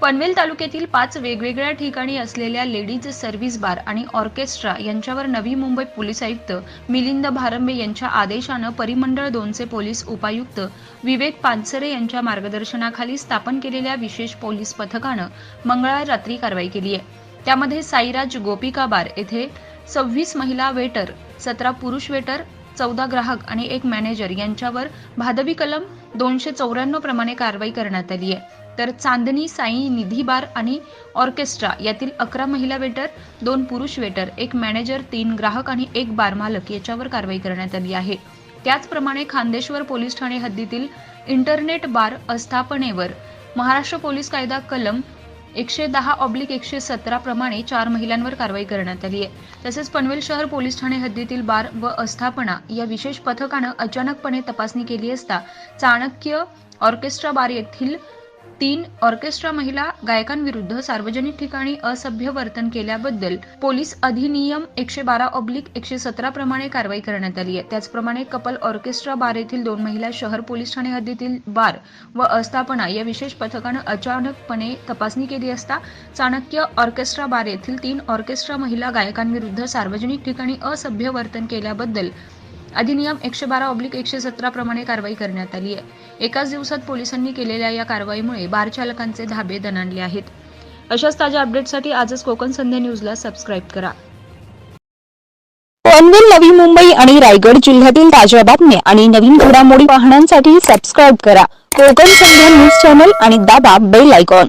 पनवेल तालुक्यातील पाच वेगवेगळ्या ठिकाणी असलेल्या लेडीज सर्व्हिस बार आणि ऑर्केस्ट्रा यांच्यावर नवी मुंबई पोलीस आयुक्त मिलिंद भारंबे यांच्या आदेशानं परिमंडळ दोनचे पोलीस उपायुक्त विवेक पानसरे यांच्या मार्गदर्शनाखाली स्थापन केलेल्या विशेष पोलीस पथकानं मंगळवार रात्री कारवाई केली आहे. त्यामध्ये साईराज गोपिका बार येथे सव्वीस महिला वेटर सतरा पुरुष वेटर चौदा ग्राहक आणि एक मॅनेजर यांच्यावर भादवी कलम दोनशे चौऱ्याण्णव प्रमाणे कारवाई करण्यात आली आहे. तर चांदणी साई निधी बार आणि ऑर्केस्ट्रा यातील अकरा महिला वेटर दोन पुरुष वेटर एक मॅनेजर तीन ग्राहक आणि एक बार मालक याच्यावर कारवाई करण्यात आली आहे. त्याचप्रमाणे खांदेश्वर पोलीस ठाणे हद्दीतील इंटरनेट बार अस्थापनेवर महाराष्ट्र पोलीस कायदा कलम एकशे दहा ऑब्लिक एकशे सतरा प्रमाणे चार महिलांवर कारवाई करण्यात आली आहे. तसेच पनवेल शहर पोलीस ठाणे हद्दीतील बार व अस्थापना या विशेष पथकानं अचानकपणे तपासणी केली असता चाणक्य ऑर्केस्ट्रा बार येथील तीन ऑर्केस्ट्रा महिला गायकांविरुद्ध सार्वजनिक ठिकाणी असभ्य वर्तन केल्याबद्दल पोलीस अधिनियम एकशे बारा ऑब्लिक एकशे सतरा प्रमाणे कारवाई करण्यात आली आहे. त्याचप्रमाणे कपल ऑर्केस्ट्रा बार येथील दोन महिला शहर पोलीस ठाणे हद्दीतील बार व अस्थापना या विशेष पथकानं अचानकपणे तपासणी केली असता चाणक्य ऑर्केस्ट्रा बार येथील तीन ऑर्केस्ट्रा महिला गायकांविरुद्ध सार्वजनिक ठिकाणी असभ्य वर्तन केल्याबद्दल अधिनियम एकशे बारा ऑब्लिक एकशे सतरा प्रमाणे कारवाई करण्यात आली आहे. एकाच दिवसात पोलिसांनी केलेल्या या कारवाईमुळे बार चालकांचे धाबे दणाणले आहेत. अशाच ताज्या अपडेटसाठी आजच कोकण संध्या न्यूजला सबस्क्राईब करा. पनवेल नवी मुंबई आणि रायगड जिल्ह्यातील ताज्या बातम्या आणि नवीन घडामोडी पाहण्यासाठी सबस्क्राईब करा. कोकण संध्या न्यूज चॅनल आणि दाबा बेल आयकॉन.